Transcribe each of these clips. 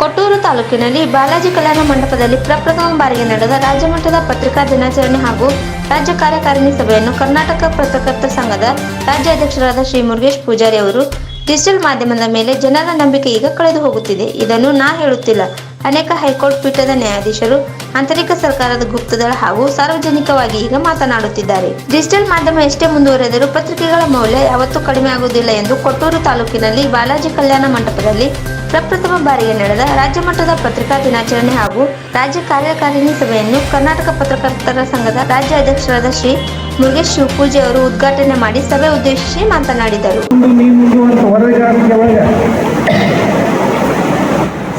ಕೊಟ್ಟೂರು ತಾಲೂಕಿನಲ್ಲಿ ಬಾಲಾಜಿ ಕಲ್ಯಾಣ ಮಂಟಪದಲ್ಲಿ ಪ್ರಪ್ರಥಮ ಬಾರಿಗೆ ನಡೆದ ರಾಜ್ಯಮಟ್ಟದ ಪತ್ರಿಕಾ ದಿನಾಚರಣೆ ಹಾಗೂ ರಾಜ್ಯ ಕಾರ್ಯಕಾರಿಣಿ ಸಭೆಯನ್ನು ಕರ್ನಾಟಕ ಪತ್ರಕರ್ತ ಸಂಘದ ರಾಜ್ಯಾಧ್ಯಕ್ಷರಾದ ಶ್ರೀ ಮುರುಗೇಶ್ ಪೂಜಾರಿ ಅವರು ಡಿಜಿಟಲ್ ಮಾಧ್ಯಮದ ಮೇಲೆ ಜನರ ನಂಬಿಕೆ ಈಗ ಕಳೆದು ಹೋಗುತ್ತಿದೆ. ಇದನ್ನು ನಾ ಹೇಳುತ್ತಿಲ್ಲ. ಅನೇಕ ಹೈಕೋರ್ಟ್ ಪೀಠದ ನ್ಯಾಯಾಧೀಶರು, ಆಂತರಿಕ ಸರ್ಕಾರದ ಗುಪ್ತದಳ ಹಾಗೂ ಸಾರ್ವಜನಿಕವಾಗಿ ಈಗ ಮಾತನಾಡುತ್ತಿದ್ದಾರೆ. ಡಿಜಿಟಲ್ ಮಾಧ್ಯಮ ಎಷ್ಟೇ ಮುಂದುವರೆದರೂ ಪತ್ರಿಕೆಗಳ ಮೌಲ್ಯ ಯಾವತ್ತೂ ಕಡಿಮೆ ಆಗುವುದಿಲ್ಲ ಎಂದು ಕೊಟ್ಟೂರು ತಾಲೂಕಿನಲ್ಲಿ ಬಾಲಾಜಿ ಕಲ್ಯಾಣ ಮಂಟಪದಲ್ಲಿ ಪ್ರಪ್ರಥಮ ಬಾರಿಗೆ ನಡೆದ ರಾಜ್ಯ ಮಟ್ಟದ ಪತ್ರಿಕಾ ದಿನಾಚರಣೆ ಹಾಗೂ ರಾಜ್ಯ ಕಾರ್ಯಕಾರಿಣಿ ಸಭೆಯನ್ನು ಕರ್ನಾಟಕ ಪತ್ರಕರ್ತರ ಸಂಘದ ರಾಜ್ಯ ಅಧ್ಯಕ್ಷರಾದ ಶ್ರೀ ಮುರುಗೇಶ್ ಶಿವಪೂಜೆ ಅವರು ಉದ್ಘಾಟನೆ ಮಾಡಿ ಸಭೆ ಉದ್ದೇಶಿಸಿ ಮಾತನಾಡಿದರು.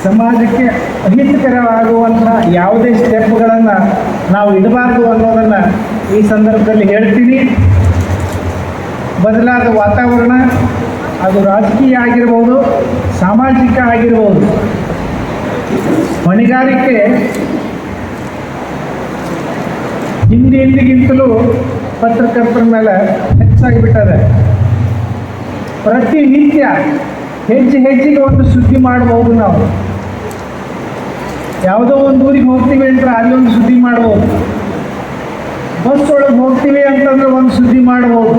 ಸಮಾಜಕ್ಕೆ ಅಹಿತಕರವಾಗುವಂತಹ ಯಾವುದೇ ಸ್ಟೆಪ್ಗಳನ್ನು ನಾವು ಇಡಬಾರ್ದು ಅನ್ನೋದನ್ನು ಈ ಸಂದರ್ಭದಲ್ಲಿ ಹೇಳ್ತೀನಿ. ಬದಲಾದ ವಾತಾವರಣ ಅದು ರಾಜಕೀಯ ಆಗಿರ್ಬೋದು, ಸಾಮಾಜಿಕ ಆಗಿರ್ಬೋದು. ಹೊಣೆಗಾರಿಕೆ ಹಿಂದೆ ಹಿಂದಿಗಿಂತಲೂ ಪತ್ರಕರ್ತರ ಮೇಲೆ ಹೆಚ್ಚಾಗಿ ಬಿಟ್ಟದೆ. ಪ್ರತಿನಿತ್ಯ ಹೆಜ್ಜೆ ಹೆಜ್ಜೆಗೆ ಒಂದು ಸುದ್ದಿ ಮಾಡಬಹುದು ನಾವು. ಯಾವುದೋ ಒಂದು ಊರಿಗೆ ಹೋಗ್ತೀವಿ ಅಂದ್ರೆ ಅಲ್ಲಿ ಒಂದು ಸುದ್ದಿ ಮಾಡ್ಬೋದು. ಬಸ್ ಒಳಗೆ ಹೋಗ್ತೀವಿ ಅಂತಂದ್ರೆ ಒಂದು ಸುದ್ದಿ ಮಾಡ್ಬೋದು.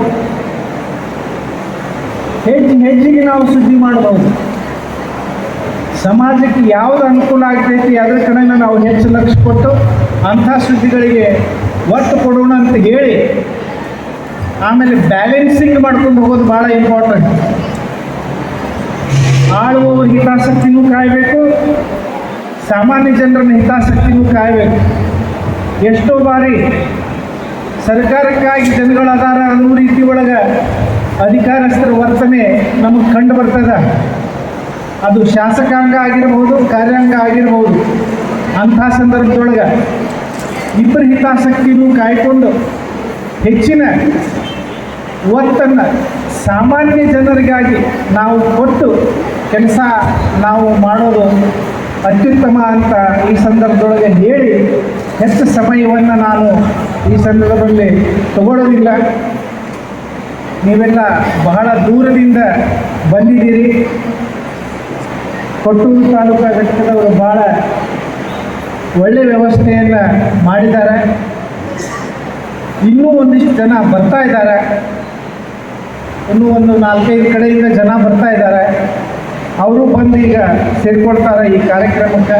ಹೆಜ್ಜೆ ಹೆಜ್ಜೆಗೆ ನಾವು ಸುದ್ದಿ ಮಾಡಬಹುದು. ಸಮಾಜಕ್ಕೆ ಯಾವ್ದು ಅನುಕೂಲ ಆಗ್ತೈತಿ, ಅದ್ರ ಕಡೆ ನಾವು ಹೆಚ್ಚು ಲಕ್ಷ ಕೊಟ್ಟು ಅಂಥ ಸುದ್ದಿಗಳಿಗೆ ಒತ್ತು ಕೊಡೋಣ ಅಂತ ಹೇಳಿ, ಆಮೇಲೆ ಬ್ಯಾಲೆನ್ಸಿಂಗ್ ಮಾಡ್ಕೊಂಡು ಹೋಗೋದು ಭಾಳ ಇಂಪಾರ್ಟೆಂಟ್ ಆಳುವವರ ಹಿತಾಸಕ್ತಿನೂ ಕಾಯಬೇಕು, ಸಾಮಾನ್ಯ ಜನರನ್ನ ಹಿತಾಸಕ್ತಿನೂ ಕಾಯಬೇಕು. ಎಷ್ಟೋ ಬಾರಿ ಸರ್ಕಾರಕ್ಕಾಗಿ ಜನಗಳು ಅದಾರ ಅನ್ನೋ ರೀತಿ ಒಳಗೆ ಅಧಿಕಾರಸ್ಥರ ವರ್ತನೆ ನಮಗೆ ಕಂಡು ಬರ್ತದ? ಅದು ಶಾಸಕಾಂಗ ಆಗಿರಬಹುದು ಕಾರ್ಯಾಂಗ ಆಗಿರಬಹುದು ಅಂಥ ಸಂದರ್ಭದೊಳಗೆ ಇಬ್ಬರ ಹಿತಾಸಕ್ತಿನೂ ಕಾಯ್ಕೊಂಡು ಹೆಚ್ಚಿನ ಒತ್ತನ್ನು ಸಾಮಾನ್ಯ ಜನರಿಗಾಗಿ ನಾವು ಕೊಟ್ಟು ಕೆಲಸ ನಾವು ಮಾಡೋದು ಅತ್ಯುತ್ತಮ ಅಂತ ಈ ಸಂದರ್ಭದೊಳಗೆ ಹೇಳಿ ಹೆಚ್ಚು ಸಮಯವನ್ನು ನಾನು ಈ ಸಂದರ್ಭದಲ್ಲಿ ತಗೊಳ್ಳೋದಿಲ್ಲ. ನೀವೆಲ್ಲ ಬಹಳ ದೂರದಿಂದ ಬಂದಿದ್ದೀರಿ. ಕೊಟ್ಟೂರು ತಾಲೂಕಾ ಘಟಕದವರು ಭಾಳ ಒಳ್ಳೆ ವ್ಯವಸ್ಥೆಯನ್ನು ಮಾಡಿದ್ದಾರೆ. ಇನ್ನೂ ಒಂದಿಷ್ಟು ಜನ ಬರ್ತಾ ಇದ್ದಾರೆ. ಇನ್ನೂ ಒಂದು ನಾಲ್ಕೈದು ಕಡೆಯಿಂದ ಜನ ಬರ್ತಾ ಇದ್ದಾರೆ. ಅವರು ಬಂದು ಈಗ ಸೇರಿಕೊಳ್ತಾರೆ ಈ ಕಾರ್ಯಕ್ರಮಕ್ಕೆ.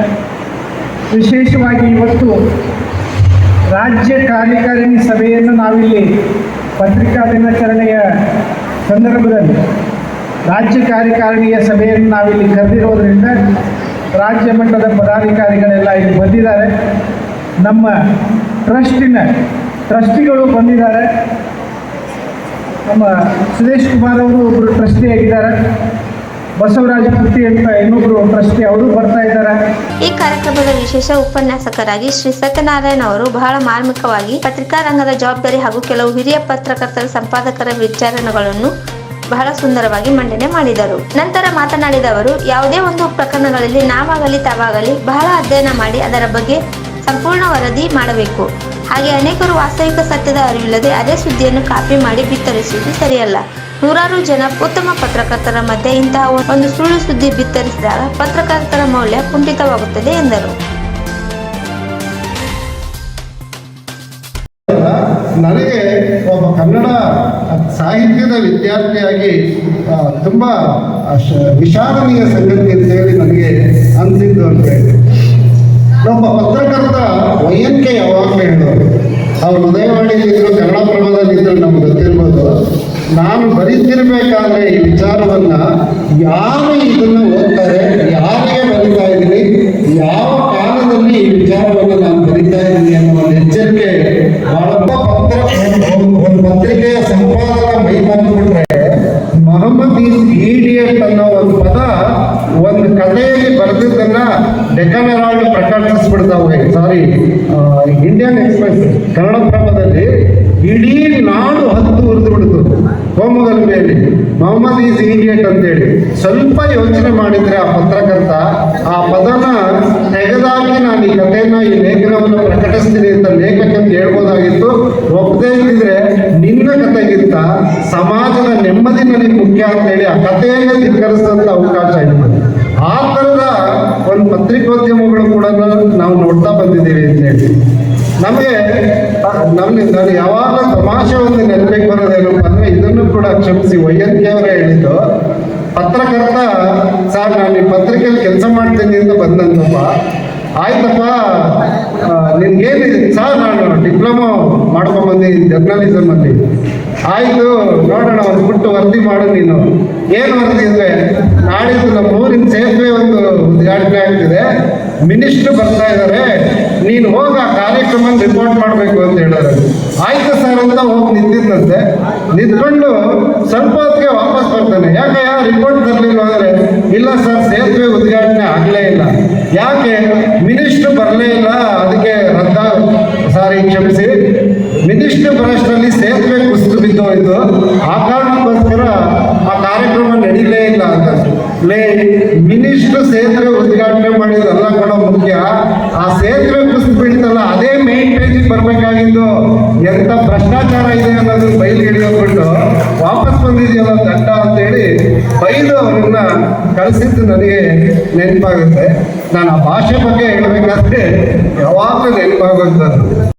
ವಿಶೇಷವಾಗಿ ಇವತ್ತು ರಾಜ್ಯ ಕಾರ್ಯಕಾರಿಣಿ ಸಭೆಯನ್ನು ನಾವಿಲ್ಲಿ ಪತ್ರಿಕಾ ದಿನಾಚರಣೆಯ ಸಂದರ್ಭದಲ್ಲಿ ರಾಜ್ಯ ಕಾರ್ಯಕಾರಿಣಿಯ ಸಭೆಯನ್ನು ನಾವಿಲ್ಲಿ ಕರೆದಿರೋದ್ರಿಂದ ರಾಜ್ಯ ಮಟ್ಟದ ಪದಾಧಿಕಾರಿಗಳೆಲ್ಲ ಇಲ್ಲಿ ಬಂದಿದ್ದಾರೆ. ನಮ್ಮ ಟ್ರಸ್ಟಿನ ಟ್ರಸ್ಟಿಗಳು ಬಂದಿದ್ದಾರೆ. ನಮ್ಮ ಸುರೇಶ್ ಕುಮಾರ್ ಅವರು ಒಬ್ಬರು ಟ್ರಸ್ಟಿ ಆಗಿದ್ದಾರೆ. ಬಸವರಾಜ ಕೃತಿ ಅಂತ ಇನ್ನೊಬ್ರು ಪ್ರಶ್ನೆ ಅವರು ಬರ್ತಾ ಇದ್ದಾರೆ. ಈ ಕಾರ್ಯಕ್ರಮದ ವಿಶೇಷ ಉಪನ್ಯಾಸಕರಾಗಿ ಶ್ರೀ ಸತ್ಯನಾರಾಯಣ ಅವರು ಬಹಳ ಮಾರ್ಮಿಕವಾಗಿ ಪತ್ರಿಕಾ ರಂಗದ ಜವಾಬ್ದಾರಿ ಹಾಗೂ ಕೆಲವು ಹಿರಿಯ ಪತ್ರಕರ್ತರ ಸಂಪಾದಕರ ವಿಚಾರಣೆಗಳನ್ನು ಬಹಳ ಸುಂದರವಾಗಿ ಮಂಡನೆ ಮಾಡಿದರು. ನಂತರ ಮಾತನಾಡಿದ ಅವರು, ಯಾವುದೇ ಒಂದು ಪ್ರಕರಣಗಳಲ್ಲಿ ನಾವಾಗಲಿ ತಾವಾಗಲಿ ಬಹಳ ಅಧ್ಯಯನ ಮಾಡಿ ಅದರ ಬಗ್ಗೆ ಸಂಪೂರ್ಣ ವರದಿ ಮಾಡಬೇಕು. ಹಾಗೆ ಅನೇಕರು ವಾಸ್ತವಿಕ ಸತ್ಯದ ಅರಿವಿಲ್ಲದೆ ಅದೇ ಸುದ್ದಿಯನ್ನು ಕಾಪಿ ಮಾಡಿ ಬಿತ್ತರಿಸುವುದು ಸರಿಯಲ್ಲ. ನೂರಾರು ಜನ ಉತ್ತಮ ಪತ್ರಕರ್ತರ ಮಧ್ಯೆ ಇಂತಹ ಒಂದು ಸುಳ್ಳು ಸುದ್ದಿ ಬಿತ್ತರಿಸಿದಾಗ ಪತ್ರಕರ್ತರ ಮೌಲ್ಯ ಕುಂಠಿತವಾಗುತ್ತದೆ ಎಂದರು. ನನಗೆ ಒಬ್ಬ ಕನ್ನಡ ಸಾಹಿತ್ಯದ ವಿದ್ಯಾರ್ಥಿಯಾಗಿ ತುಂಬಾ ವಿಷಾದನೀಯ ಸಂಗತಿ ಅಂತೇಳಿ ನನಗೆ ಅನಿಸಿದ್ದು ಅಂತ ಹೇಳಿ ನಮ್ಮ ಪತ್ರಕರ್ತ ವೈಯನ್ಕೆ ಯಾವಾಗಲೂ ಹೇಳೋರು ಅವ್ರು ಉದಯವಾಣಿಯಲ್ಲಿದ್ದರು ಕನ್ನಡಪ್ರಭದಲ್ಲಿದ್ದರು ನಮ್ಗೆ ಗೊತ್ತಿರ್ಬೋದು. ನಾನು ಬರೀತಿರ್ಬೇಕಾದ್ರೆ ಈ ವಿಚಾರವನ್ನ ಯಾರು ಇದನ್ನ ಓದ್ತಾರೆ, ಯಾರಿಗೆ ಬರಿತಾ ಇದ್ದೀನಿ, ಯಾವ ಕಾಲದಲ್ಲಿ ಈ ವಿಚಾರವನ್ನು ನಾನು ಬರಿತಾ ಇದ್ದೀನಿ ಅನ್ನೋ ಒಂದು ಎಚ್ಚರಿಕೆ ಬಹಳ ಪತ್ರ ಒಂದು- ಪತ್ರಿಕೆಯ ಸಂಪಾದಕ ಮೈ ಬಂದ್ಬಿಟ್ರೆ ಮೊಹಮ್ಮದ್ ಈಸ್ ಈಡಿಯಟ್ ಅನ್ನೋ ಒಂದು ಪದ ಒಂದು ಕಥೆಯಲ್ಲಿ ಬರೆದಿದ್ದನ್ನ ಡೆಕನ್ ಹೆರಾಲ್ಡ್ ಪ್ರಕಟಿಸ್ಬಿಡ್ತಾವೆ ಸಾರಿ ಇಂಡಿಯನ್ ಎಕ್ಸ್ಪ್ರೆಸ್ ಕನ್ನಡ ಕನ್ನಡಪ್ರಭದಲ್ಲಿ ಇಡೀ ನಾಡು ಹತ್ತು ಉರಿದು ಬಿಡ್ತು ಮೇಲೆ ಮೊಹಮ್ಮದ್ ಈಸ್ ಅಂತ ಅಂತೇಳಿ. ಸ್ವಲ್ಪ ಯೋಚನೆ ಮಾಡಿದ್ರೆ ಆ ಪತ್ರಕರ್ತ, ಆ ಪದನ ತೆಗೆದಾಗಿ ನಾನು ಈ ಕಥೆಯನ್ನ ಈ ಲೇಖನವನ್ನು ಪ್ರಕಟಿಸ್ತೀನಿ ಅಂತ ಲೇಖಕಂತ ಹೇಳ್ಬೋದಾಗಿತ್ತು. ಒಪ್ಪದೇ ಇದ್ದಿದ್ರೆ ನಿನ್ನ ಕಥೆಗಿಂತ ಸಮಾಜದ ನೆಮ್ಮದಿ ನನಗೆ ಮುಖ್ಯ ಅಂತೇಳಿ ಆ ಕಥೆಯನ್ನೇ ಧಿಕ್ಕರಿಸಿದಂಥ ಅವಕಾಶ ಇತ್ತು ಆ ಥರದ ಒಂದು ಪತ್ರಿಕೋದ್ಯಮಗಳು ಕೂಡ ನಾವು ನೋಡ್ತಾ ಬಂದಿದ್ದೀವಿ ಅಂತ ಹೇಳಿ. ನಮಗೆ ನಾನು ಯಾವಾಗ ತಮಾಷೆ ಒಂದು ನೆನಪಿಗೆ ಬರೋದೇನಪ್ಪ ಅಂದ್ರೆ ಇದನ್ನು ಕೂಡ ಕ್ಷಮಿಸಿ ವೈಯಂತಿ ಅವರೇ ಹೇಳಿದ್ದು. ಪತ್ರಕರ್ತ, ಸರ್, ನಾನು ಈ ಪತ್ರಿಕೆಯಲ್ಲಿ ಕೆಲಸ ಮಾಡ್ತೀನಿ ಅಂತ ಬಂದಂತಪ್ಪ ಆಯ್ತಪ್ಪ ನಿನ್ಗೇನು ಸರ್, ನಾನು ಡಿಪ್ಲೊಮಾ ಜರ್ನಲಿಸಮ್ ಅಲ್ಲಿ ಆಯ್ತು, ನೋಡೋಣ ಒಂದು ಬಿಟ್ಟು ವರದಿ ಮಾಡು ನೀನು. ಏನು ವರದಿ ಅಂದ್ರೆ ನಾಡಿದ್ದು ನಮ್ಮ ಊರಿನ ಸೇತುವೆ ಒಂದು ಉದ್ಘಾಟನೆ ಆಗ್ತಿದೆ. ಮಿನಿಸ್ಟ್ರು ಬರ್ತಾ ಇದ್ದಾರೆ ಕಾರ್ಯಕ್ರಮ ರಿಪೋರ್ಟ್ ಮಾಡಬೇಕು ಅಂತ ಹೇಳಿದ್ರು ಆಯ್ತು ಸರ್ ಅಂತ ಹೋಗಿ ನಿಂತಿದ್ದಂತೆ ನಿಂತ್ಕೊಂಡು ಸ್ವಲ್ಪ ಹೊತ್ತಿಗೆ ವಾಪಸ್ ಬರ್ತಾನೆ. ಯಾಕೆ ರಿಪೋರ್ಟ್ ತರಲಿಲ್ಲ ಅಂದ್ರೆ? ಇಲ್ಲ ಸರ್ ಸೇತುವೆ ಉದ್ಘಾಟನೆ ಆಗಲೇ ಇಲ್ಲ. ಯಾಕೆ? ಮಿನಿಸ್ಟರ್ ಬರಲೇ ಇಲ್ಲ, ಅದಕ್ಕೆ ರದ್ದ ಸಾರಿ ಕ್ಷಮಿಸಿ. ಮಿನಿಸ್ಟರ್ ಬರೋಷ್ಟರಲ್ಲಿ ಸೇತುವೆ ಕುಸಿದು ಬಿದ್ದು ಹೋಯ್ತು ಆ ಕಾರಣಕ್ಕೋಸ್ಕರ ಆ ಕಾರ್ಯಕ್ರಮ ನಡೀಲೇ ಇಲ್ಲ ಅಂತ ಲೇ ಸೇತುವೆ ಉದ್ಘಾಟನೆ ಮಾಡಿದ್ರಲ್ಲ ಕೂಡ ಮುಖ್ಯ. ಆ ಸೇತುವೆ ಬರಬೇಕಾಗಿದ್ದು ಎಂತ ಭ್ರಷ್ಟಾಚಾರ ಇದೆ ಅನ್ನೋದನ್ನ ಬಯಲು ಹಿಡಿಯೋದ್ಬಿಟ್ಟು ವಾಪಸ್ ಬಂದಿದೆಯಲ್ಲ ದಂಡ ಅಂತೇಳಿ ಬೈಲು ಅವರನ್ನ ಕಳಿಸಿದ್ದು ನನಗೆ ನೆನಪಾಗುತ್ತೆ. ನಾನು ಆ ಭಾಷೆ ಬಗ್ಗೆ ಹೇಳ್ಬೇಕಾದ್ರೆ ಯಾವಾಗಲೂ ನೆನಪಾಗುವಂಥದ್ದು